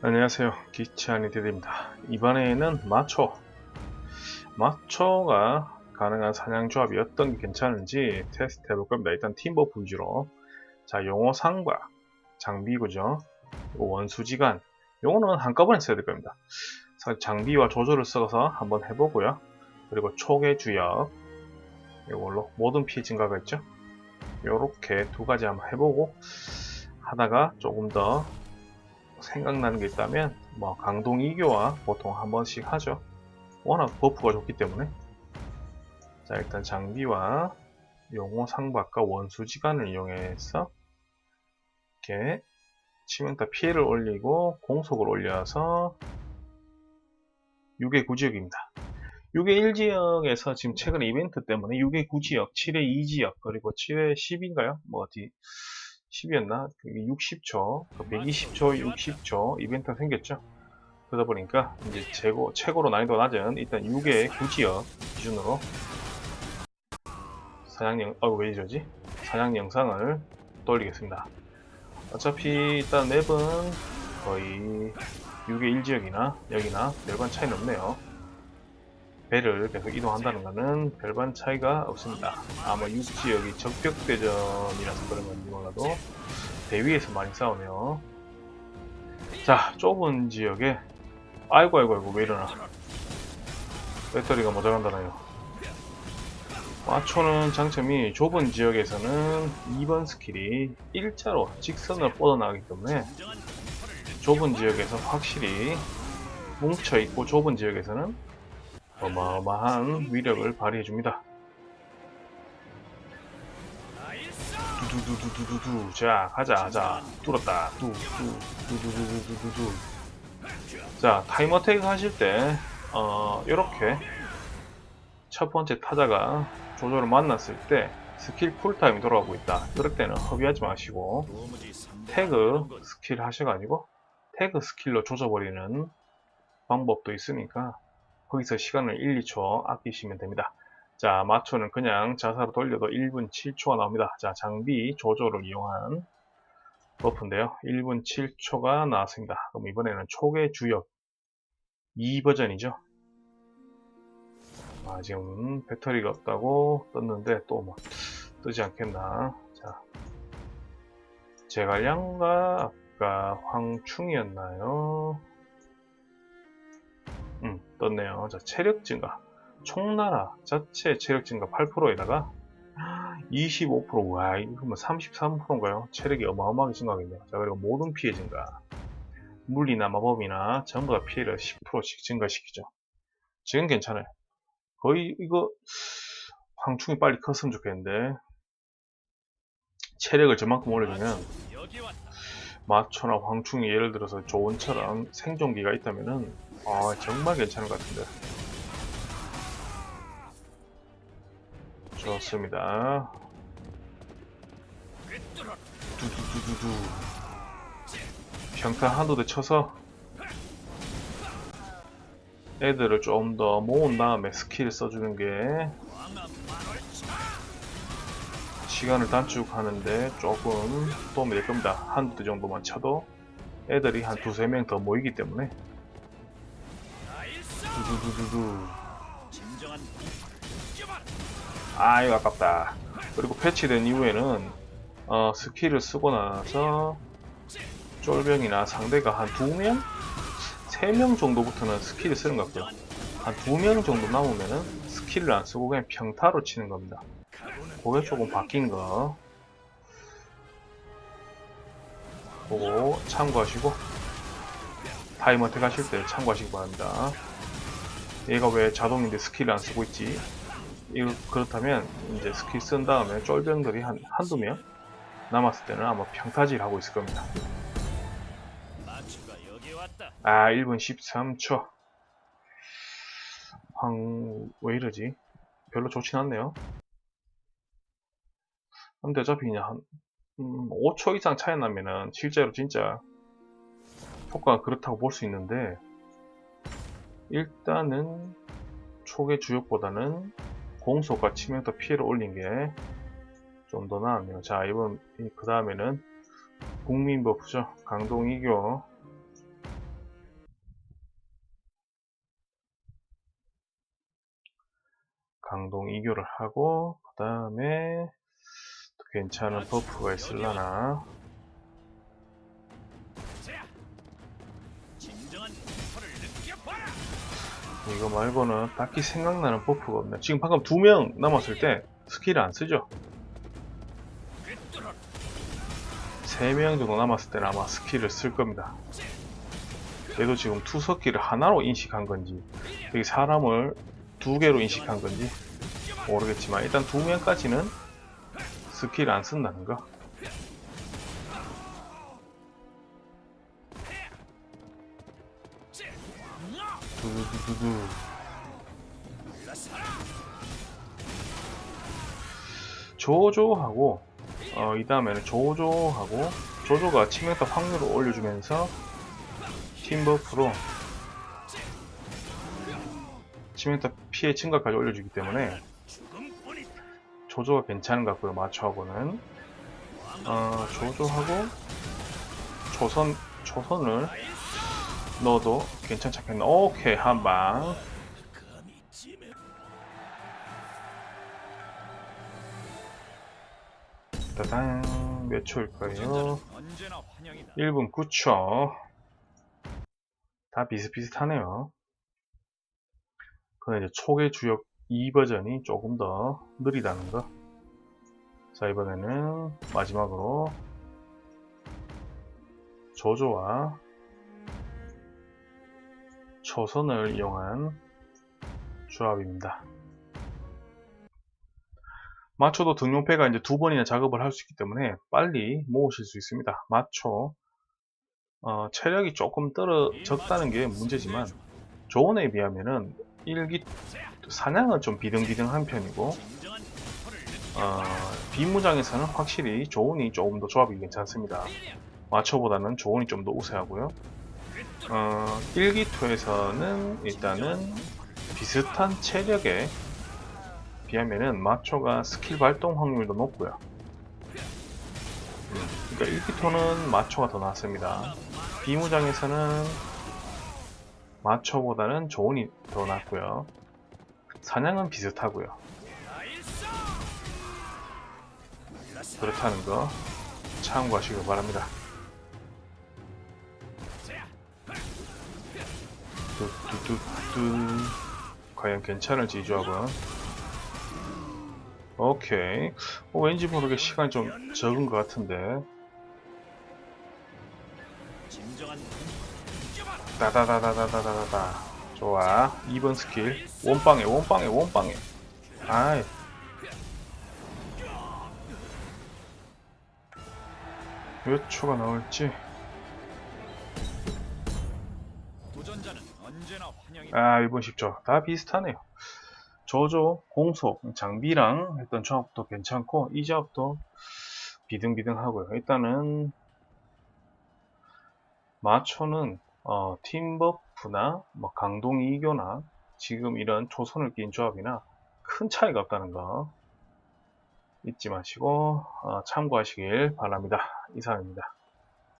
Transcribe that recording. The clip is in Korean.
안녕하세요. 기치한이 드립니다. 이번에는 마초. 마초가 가능한 사냥 조합이 어떤 게 괜찮은지 테스트 해볼 겁니다. 일단 팀버프 위주로. 자, 용어 상과 장비구죠. 원수지간. 용어는 한꺼번에 써야 될 겁니다. 자, 장비와 조조를 써서 한번 해보고요. 그리고 촉의 주역. 이걸로 모든 피해 증가가 있죠. 요렇게 두 가지 한번 해보고 하다가 조금 더 생각나는 게 있다면 뭐 강동 이교와 보통 한 번씩 하죠. 워낙 버프가 좋기 때문에 자 일단 장비와 용어 상박과 원수 지간을 이용해서 이렇게 치명타 피해를 올리고 공속을 올려서 6의 9지역입니다. 6의 1지역에서 지금 최근 이벤트 때문에 6의 9지역, 7의 2지역, 그리고 7의 10인가요? 뭐 어디 10이었나? 60초, 120초, 60초 이벤트가 생겼죠. 그러다 보니까 이제 최고, 최고로 난이도 낮은 일단 6의 9지역 기준으로 사냥 영, 어, 왜 이러지? 사냥 영상을 돌리겠습니다. 어차피 일단 맵은 거의 6의 1지역이나 여기나 별반 차이는 없네요. 배를 계속 이동한다는 것은 별반 차이가 없습니다. 아마 6지역이 적벽대전이라서 그런 건지 몰라도 배 위에서 많이 싸우네요. 자, 좁은 지역에 아이고 아이고 아이고 왜 이러나 배터리가 모자란다나요. 마초는 장점이 좁은 지역에서는 2번 스킬이 일자로 직선으로 뻗어나가기 때문에 좁은 지역에서 확실히 뭉쳐있고 좁은 지역에서는 어마어마한 위력을 발휘해줍니다. 두두두두두두 자 가자 가자. 뚫었다. 뚜뚜두두두두두두 자 타이머 태그 하실 때 어, 이렇게 첫 번째 타자가 조조를 만났을 때 스킬 쿨타임이 돌아가고 있다. 이럴 때는 허비하지 마시고 태그 스킬 하셔가지고 태그 스킬로 조져버리는 방법도 있으니까 거기서 시간을 1, 2초 아끼시면 됩니다. 자, 마초는 그냥 자사로 돌려도 1분 7초가 나옵니다. 자, 장비 조조를 이용한 버프인데요. 1분 7초가 나왔습니다. 그럼 이번에는 촉의 주역 2버전이죠. 아, 지금 배터리가 없다고 떴는데 또 뭐 뜨지 않겠나. 자, 제갈량과 아까 황충이었나요? 음, 떴네요. 자, 체력 증가. 총나라 자체 체력 증가 8%에다가 25% 와, 이거 뭐 33%인가요? 체력이 어마어마하게 증가하겠네요. 자, 그리고 모든 피해 증가. 물리나 마법이나 전부 다 피해를 10%씩 증가시키죠. 지금 괜찮아요. 거의 이거 황충이 빨리 컸으면 좋겠는데 체력을 저만큼 올려주면 마초나 황충이 예를 들어서 조언처럼 생존기가 있다면은 아 정말 괜찮은 것 같은데. 좋습니다. 두두두두두. 평타 한두 대 쳐서 애들을 좀 더 모은 다음에 스킬 써주는 게 시간을 단축하는데 조금 도움이 될 겁니다. 한두 대 정도만 쳐도 애들이 한 두세 명 더 모이기 때문에 두두두두두 아 이거 아깝다. 그리고 패치된 이후에는 어, 스킬을 쓰고 나서 쫄병이나 상대가 한 두 명? 3명 정도부터는 스킬을 쓰는 것 같고요. 한 2명 정도 남으면은 스킬을 안 쓰고 그냥 평타로 치는 겁니다. 그게 조금 바뀐 거 보고 참고하시고 타이머택 하실 때 참고하시기 바랍니다. 얘가 왜 자동인데 스킬을 안 쓰고 있지? 이거 그렇다면 이제 스킬 쓴 다음에 쫄병들이 한 한두 명 남았을 때는 아마 평타질 하고 있을 겁니다. 아, 1분 13초. 황, 왜 이러지? 별로 좋진 않네요. 근데 어차피 그냥 한 음, 5초 이상 차이 나면은 실제로 진짜 효과가 그렇다고 볼 수 있는데 일단은 초계 주역보다는 공속과 치명타 피해를 올린 게 좀 더 나았네요. 자 이번 그 다음에는 국민 버프죠. 강동 이교 강동 이교를 하고 그 다음에 괜찮은 버프가 있을라나. 이거 말고는 딱히 생각나는 버프가 없네. 지금 방금 두 명 남았을 때 스킬을 안 쓰죠? 꿰뚫어 세명 정도 남았을 때는 아마 스킬을 쓸 겁니다. 얘도 지금 투석기를 하나로 인식한 건지 사람을 두 개로 인식한 건지 모르겠지만 일단 두 명까지는 스킬 안 쓴다는 거 두두두두두 조조하고 어, 이 다음에는 조조하고 조조가 치명타 확률을 올려주면서 팀버프로 치명타 피해 증가까지 올려주기 때문에. 조조가 괜찮은 것 같고요 마초하고는 어, 조조하고 초선 초선을 넣어도 괜찮지 않겠나 오케이 한방. 따단 몇 초일까요? 언제나 환영이다. 1분 9초. 다 비슷비슷하네요. 근데 이제 초계 주역 2버전이 조금 더 느리다는 거. 자, 이번에는 마지막으로 조조와 초선을 이용한 조합입니다. 마초도 등용패가 이제 두 번이나 작업을 할 수 있기 때문에 빨리 모으실 수 있습니다. 마초 어, 체력이 조금 떨어졌다는 게 문제지만 조언에 비하면은 일기 사냥은 좀 비등비등한 편이고. 어, 비무장에서는 확실히 조언이 조금 더 조합이 괜찮습니다. 마초보다는 조언이 좀 더 우세하고요. 어, 일기토에서는 일단은 비슷한 체력에 비하면은 마초가 스킬 발동 확률도 높고요. 음, 그러니까 일기토는 마초가 더 낫습니다. 비무장에서는 마초보다는 조언이 더 낫고요. 사냥은 비슷하고요. 그렇다는 거 참고하시길 바랍니다. 뚜뚜뚜뚜 과연 괜찮을지 이 조합은 오케이 어, 왠지 모르게 시간이 좀 적은 것 같은데 따다다다다다다다 좋아 2번 스킬 원빵에 원빵에 원빵에 아이 몇 초가 나올지. 아, 1분 10초. 다 비슷하네요. 저조, 공속, 장비랑 했던 조합도 괜찮고, 이 조합도 비등비등하고요. 일단은, 마초는, 어, 팀버프나, 뭐, 강동 이교나, 지금 이런 초선을 낀 조합이나 큰 차이가 없다는 거 잊지 마시고, 어, 참고하시길 바랍니다. 이상입니다.